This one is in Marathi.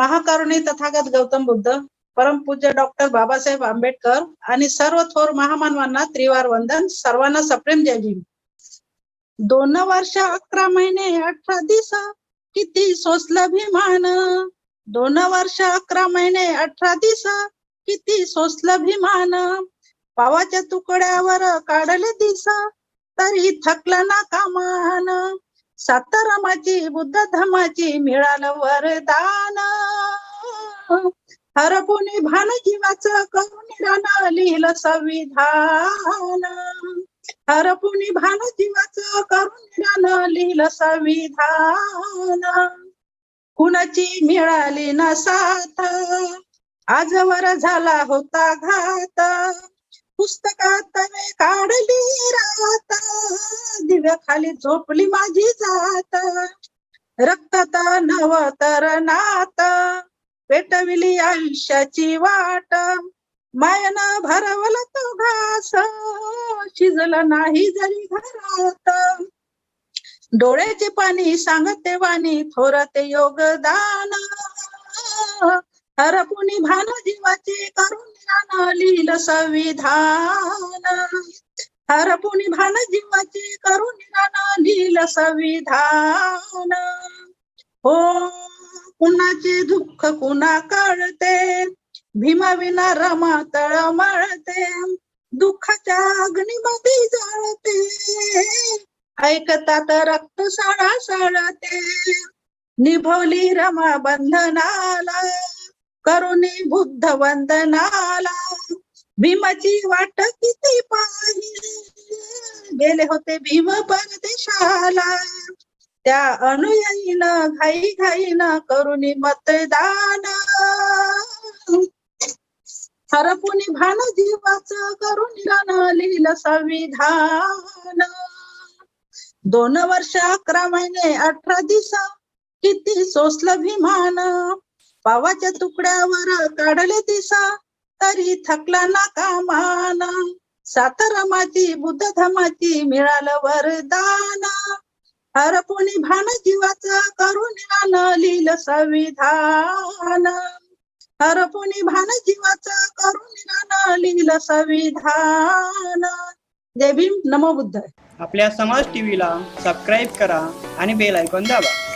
महाकरुणी तथागत गौतम बुद्ध परमपूज्य डॉक्टर बाबासाहेब आंबेडकर आणि सर्व थोर महामानवांना त्रिवार वंदन सर्वांना सप्रेम जय भीम. दोन वर्ष अकरा महिने अठरा दिवस किती सोसलं भीमान दोन वर्ष अकरा महिने अठरा दिवस किती सोसलं भीमान पावाच्या तुकड्यावर काढले दिस तरी थकलं ना कामान. सातारामाची बुद्ध धमाची मिळालं वरदान हरपुनी भान जीवाच करून लिहिलं संविधान. हरपुनी भान जीवाच करून लिहिलं संविधान. कुणाची मिळाली ना साथ? आजवर झाला होता घात. पुस्तकात काढली रात. दिव्या खाली झोपली माझी जात. रक्तात नव तर नात. पेटविली आयुष्याची वाट. मायन भरवला तो घास. शिजलं नाही जरी घरात. डोळ्याचे पाणी सांगते वाणी थोरते योगदान. हरपुनी भान जीवाचे करून ज्ञान लिहिलं संविधान. हरपुनी भान जीवाचे करून ज्ञान लिहिलं संविधान. हो कुणाचे दुःख कुणा कळते? भीमाविना रमा तळमळते दुःखाच्या अग्निमध्ये जळते. ऐकतात रक्त साळा साळते. निभवली रमा बंधनाला. करुणी बुद्ध वंदनाला भीमाची वाट किती पाहिली. गेले होते भीम परदेशाला. त्या अनुयायीन घाई घाईन करुणी मतदान. हरपुनी भान जीवाच करून रान लिहिलं संविधान. दोन वर्ष अकरा महिने अठरा दिवस किती सोसलं भीमान पावाच्या तुकड्यावर काढले दिसा. तरी थकला ना कामान सातारामाची बुद्ध धमाची मिळालं वरदान. हरपुणी भान जीवाच करून रान लिहिलं संविधान. हरपुणी भान जीवाच करून रान लिहिलं संविधान. जय भीम. नमो बुद्ध आपल्या समाज टीव्हीला सबस्क्राईब करा आणि बेल ऐकून दाबा.